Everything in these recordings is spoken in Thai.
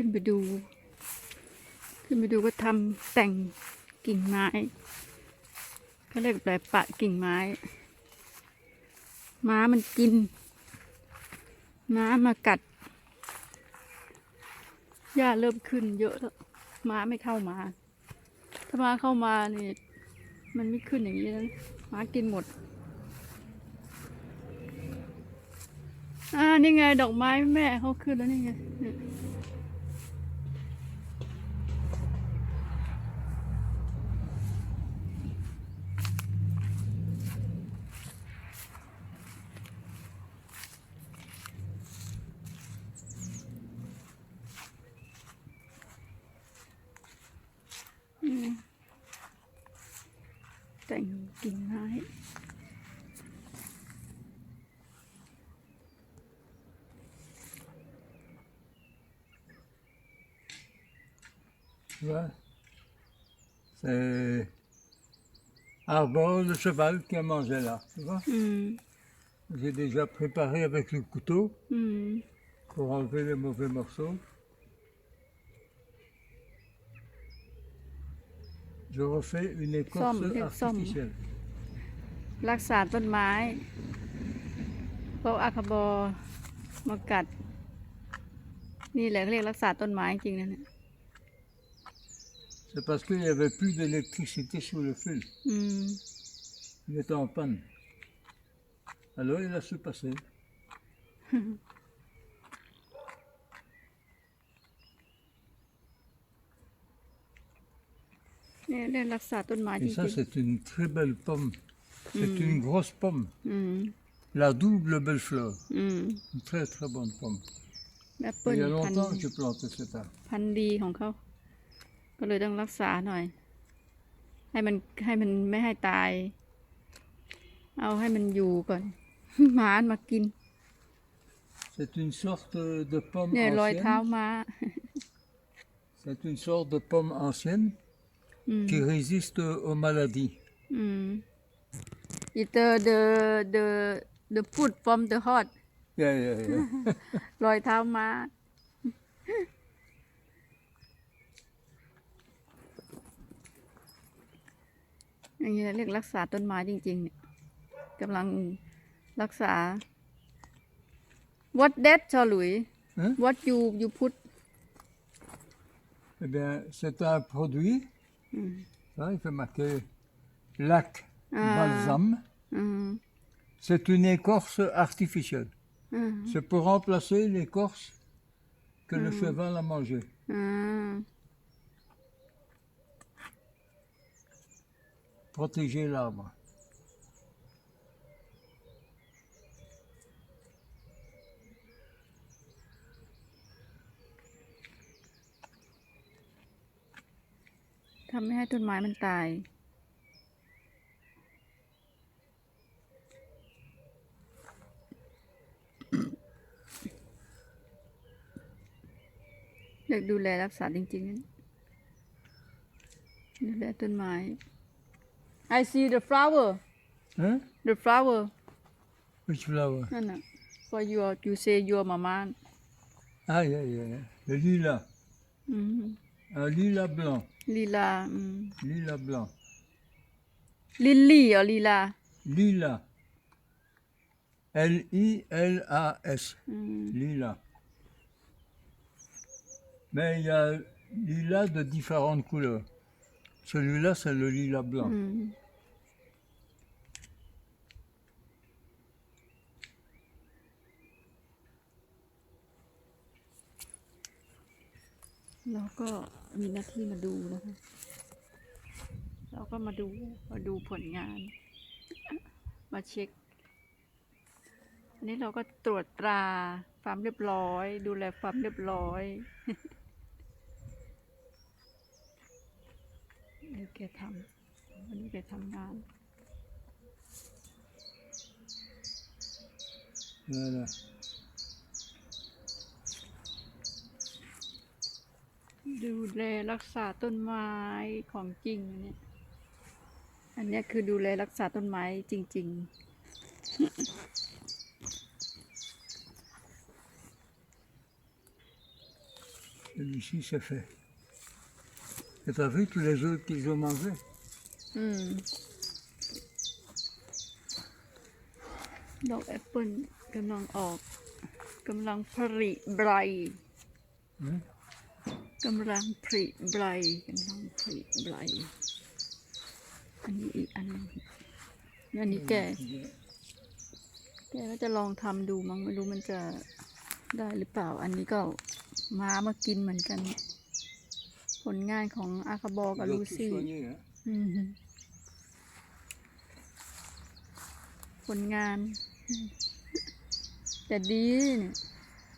ขึ้นไปดู ขึ้นไปดูก็ทำแต่งกิ่งไม้เขาเรียกแบบปะกิ่งไม้ ม้ามันกิน ม้ามากัด หญ้าเริ่มขึ้นเยอะแล้ว ม้าไม่เข้ามา ถ้าม้าเข้ามานี่ มันไม่ขึ้นอย่างนี้นะม้ากินหมด อ่า นี่ไง ดอกไม้แม่เขาขึ้นแล้วนี่ไง แต่งกิ่งไม้ Tu vois C'est Arbor, le cheval qui a mangé là. Tu vois อืม J'ai déjà préparé avec le couteau อืม pour enlever les mauvais morceaux. Je refais une écorce Somme, quelle somme artificielle. รักษาต้นไม้เพราะอาคาบอมากัด นี่แหละเขาเรียกรักษาต้นไม้จริงๆนะเนี่ย C'est parce qu'il n'y avait plus d'électricité sur le fil. อืม Il était en panne. Alors il a su passer. นี่เรียกรักษาต้นไม้จ Et ริง ça, c'est une très belle pomme. C'est une grosse pomme. ๆอืม La double belle fleur. อืม Une très très bonne pomme. แอปเปิ้ล Il y a พัน longtemps que j'ai planté cet arbre. พันธุ์ดีของเขา ก็เลยต้องรักษาหน่อย ให้มันให้มันไม่ให้ตาย เอาให้มันอยู่ก่อน หมามากิน C'est une sorte de pomme เนี่ยรอยเท้า ancienne. ม้า C'est une sorte de pomme ancienne อืม qui résiste aux maladies. อืม it the the the the food from the hot Yeah, yeah, yeah. รอยเท้าม้าอย่างนี้เรียกรักษาต้นไม้จริงๆเนี่ยกำลังรักษา what that ชอหลุย Hein? what you you put Eh bien, c'est un produit. Ça, il fait marquer lac ah. balsam. Mhm. C'est une écorce artificielle. Mhm. C'est pour remplacer l'écorce que le mhm. cheval a mangée. Protéger l'arbre. ำไม่ให้ต้นไม้มันตายเลือกดูแลรักษาจริงๆนะดูแลต้นไม้ I see the flower Hein? the flower Which flower? นั่นน่ะ for your you say your mama Ah, yeah, yeah, yeah. Le lilas. อืม Un lilas blanc. ลีลาอืม Lilas blanc. ลิลลี่เหรอลีลา Lilas. L-I-L-A-S. อืม Lilas. Mais il y a lilas de différentes couleurs. Celui-là, c'est le lilas blanc. อืมเราก็ มีหน้าที่มาดูนะคะเราก็มาดูมาดูผลงาน มาเช็ค อันนี้เราก็ตรวจตราความเรียบร้อย ดูแลความเรียบร้อยดูแกทำวันนี้แกทำงาน Voilà. ดูแลรักษาต้นไม้ของจริงอันเนี้ยอันเนี้ยคือดูแลรักษาต้นไม้จริง ๆ Celui-ci, c'est fait. Et t'as vu tous les autres qu'ils ont mangé อืมดอกแอปเปิลกำลังออกกำลังผลิใบ Hmm กำลังผลิใบกำลังผลิใบอันนี้อีกอันนึงอันนี้แกแกก็จะลองทำดูมั้งไม่รู้มันจะได้หรือเปล่า อันนี้ก็ม้ามากินเหมือนกัน ผลงานของอาคาบอกับลูซี่ผลงาน แต่ดีเนี่ย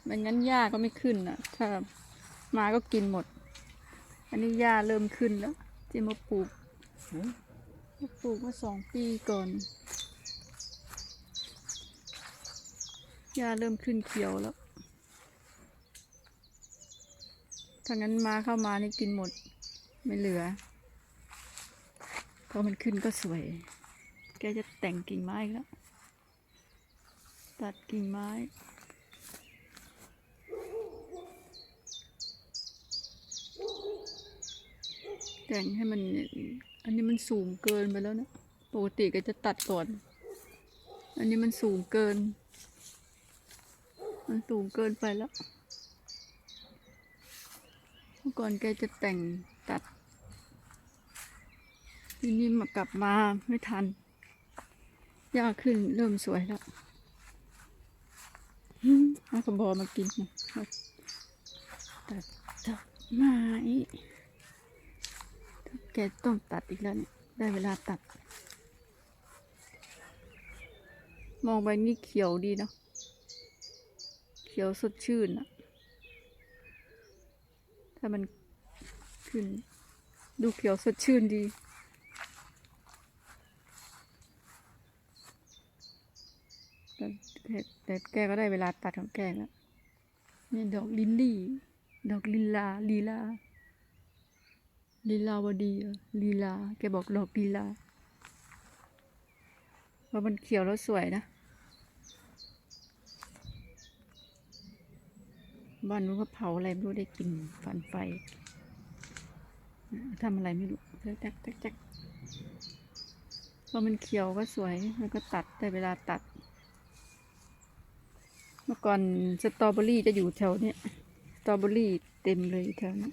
ไม่งั้นหญ้าก็ไม่ขึ้นอะ ถ้า มาก็กินหมด อันนี้หญ้าเริ่มขึ้นแล้วที่มาปลูกมาปลูกมาสองปีก่อนหญ้าเริ่มขึ้นเขียวแล้วถ้างั้นมาเข้ามานี่กินหมดไม่เหลือพอมันขึ้นก็สวย แกจะแต่งกิ่งไม้แล้ว ตัดกิ่งไม้ แต่งให้มัน อันนี้มันสูงเกินไปแล้วนะ ปกติก็จะตัดก่อน อันนี้มันสูงเกิน มันสูงเกินไปแล้วเมื่อก่อนแกจะแต่งตัด ทีนี้มากลับมาไม่ทัน ยากขึ้นเริ่มสวยแล้วหืมเอากระบอกมากินนะตัดดอกไม้ ต้องตัดอีกแล้วเนี่ยได้เวลาตัด มองไปนี่เขียวดีเนาะเขียวสดชื่นอะถ้ามันขึ้น ดูเขียวสดชื่นดีแต่แต่แต่แกก็ได้เวลาตัดของแกแล้วนี่ดอกลินลี่ ดอกลินลาลีลา ลีลาวดีลีลา แกบอกดอกลีลาว่ามันเขียวแล้วสวยนะ บ้านนู้นก็เผาอะไรไม่รู้ได้กินฝันไฟทำอะไรไม่รู้แจ๊กแจ๊กแจ๊กพอมันเขียวก็สวยแล้วก็ตัดได้เวลาตัด เมื่อก่อนสตรอเบอรี่จะอยู่แถวเนี้ยสตรอเบอรี่เต็มเลยแถวนี้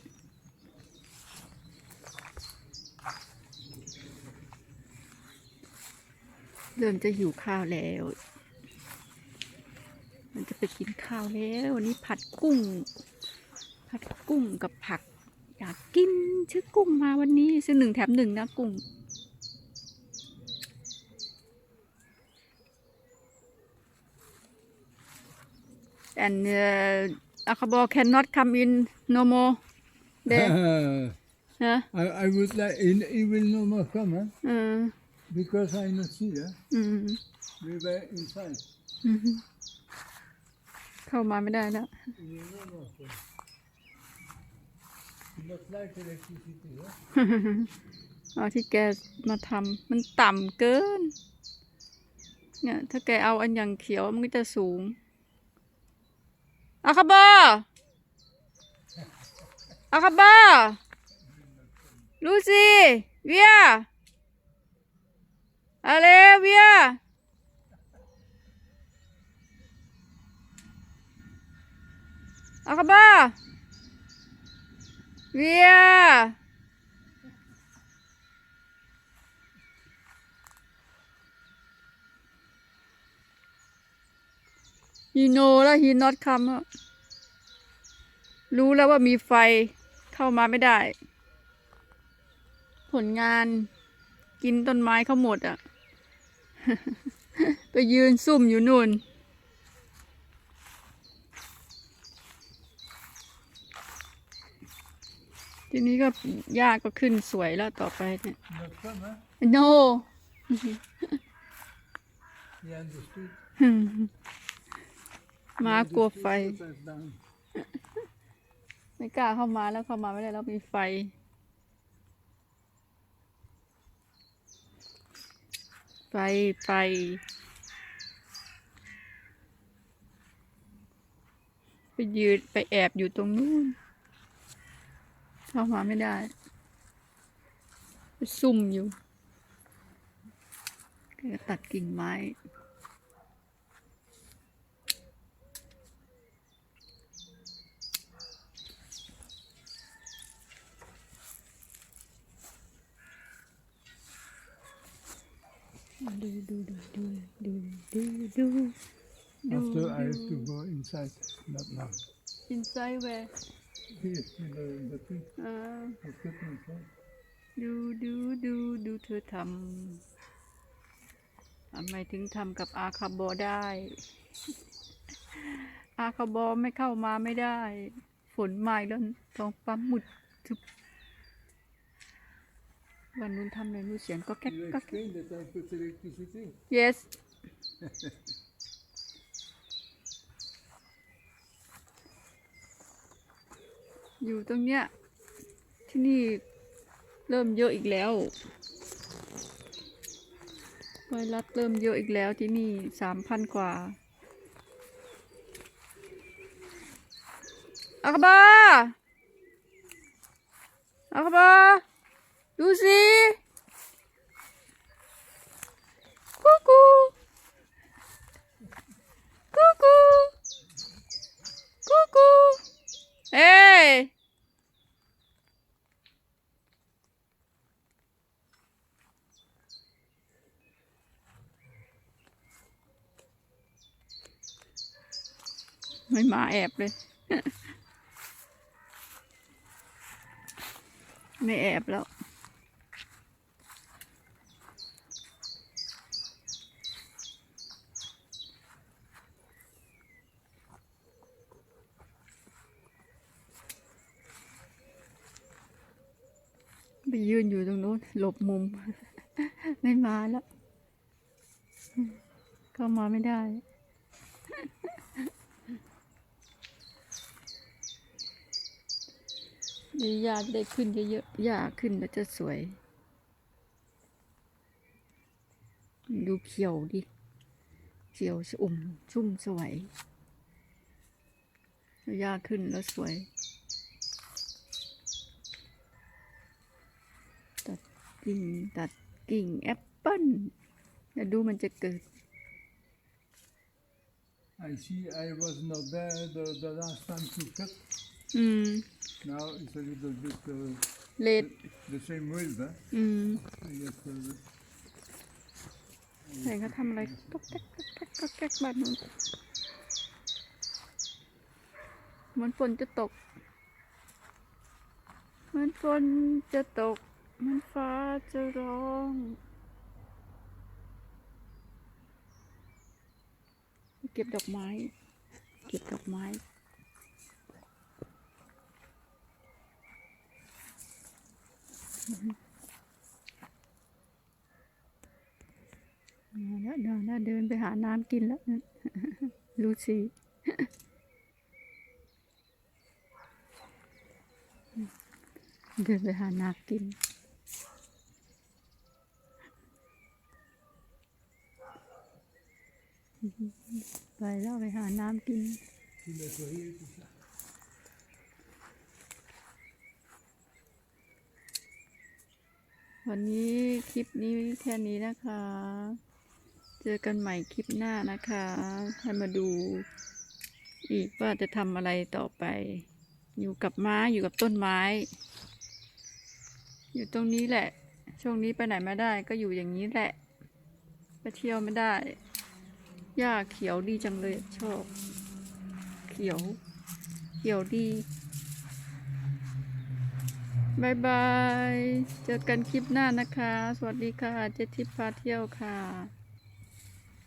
เริ่มจะหิวข้าวแล้ว มันจะไปกินข้าวแล้ว วันนี้ผัดกุ้ง ผัดกุ้งกับผัก อยากกินชื่อกุ้งมาวันนี้ซื้อหนึ่งแถมหนึ่งนะกุ้ง and uh, Akabor cannot come in no more there huh? I, I would like, he, he will no more come, huh? เออ Because I not see, huh? อืม We were inside. อืมเข้ามาไม่ได้แล้ว He will no more come. He not like electricity, huh? เอาที่แกมาทำมันต่ำเกิน เนี่ย ถ้าแกเอาอันอย่างเขียวมันก็จะสูงอาคาบาอาคาบาลูซี่เวีย อะไรเวียอาคาบาเวียฮีโนแล้วฮีนอตคัมรู้แล้วว่ามีไฟเข้ามาไม่ได้ ผลงานกินต้นไม้เขาหมดอะ ไปยืนซุ่มอยู่นู่น ทีนี้ก็หญ้าก็ขึ้นสวยแล้วต่อไปเนี่ย Not come, huh? โน He understood. มากลัวไฟ He understood us down. ไม่กล้าเข้ามาแล้วเข้ามาไม่ได้แล้วมีไฟ ไฟ ไฟ ไปยืนไปแอบอยู่ตรงนู้นเข้ามาไม่ได้ ไปซุ่มอยู่แก่ตัดกิ่งไม้ ดูดูดูดูดูดูดู After I have to go inside, not now. inside where Here, in the, the tree. อ่า I put inside. ดูดูดูดูเธอทำทำไมถึงทำกับอาคาโบได้ อาคาโบไม่เข้ามาไม่ได้ ฝนมาอีกแล้วท้องฟ้าหมุดทึบ วันนู้นทำเลยรู้เสียงก็แก๊ก You ก็แก๊ก explained that I put electricity. yes อยู่ตรงเนี้ย ที่นี่เริ่มเยอะอีกแล้วไวรัสเริ่มเยอะอีกแล้วที่นี่สามพันกว่าอากาบาอากาบา ดูสิกูกูกูกูกูกูเอ้ยไม่มาแอบเลยไม่แอบแล้ว ยืนอยู่ตรงนู้นหลบมุม ไม่มาแล้วเข้ามาไม่ได้ ดีหญ้าจะได้ขึ้นเยอะๆหญ้าขึ้นแล้วจะสวย ดูเขียวดิ เขียวชอุ่มชุ่มสวยหญ้าขึ้นแล้วสวย ตัด กิ่งตัดกิ่งแอปเปิ้ลเดี๋ยวดูมันจะเกิด I see I was not there the, the last time to cut. อืม Now it's a little bit uh, เลด the same width, huh? อืม I guess, uh, ไหนเขาทำอะไรก็แก๊กก็แก๊กก็แก๊กบ้านนู้นเหมันฝนจะตกเหมันฝนจะตกเห มันฟ้าจะร้อง เก็บดอกไม้ เก็บดอกไม้เดินเดินเดินเดินไปหาน้ำกินแล้วลูซี่เดินไปหาน้ำกิน ไปแล้วไปหาน้ำกินวันนี้คลิปนี้แค่นี้นะคะ เจอกันใหม่คลิปหน้านะคะให้มาดู อีกว่าจะทำอะไรต่อไป อยู่กับม้าอยู่กับต้นไม้ อยู่ตรงนี้แหละ ช่วงนี้ไปไหนไม่ได้ก็อยู่อย่างนี้แหละ ไปเที่ยวไม่ได้ หญ้าเขียวดีจังเลยชอบ เขียว เขียวดีบายบาย เจอกันคลิปหน้านะคะ สวัสดีค่ะ เจทิพพาเที่ยวค่ะ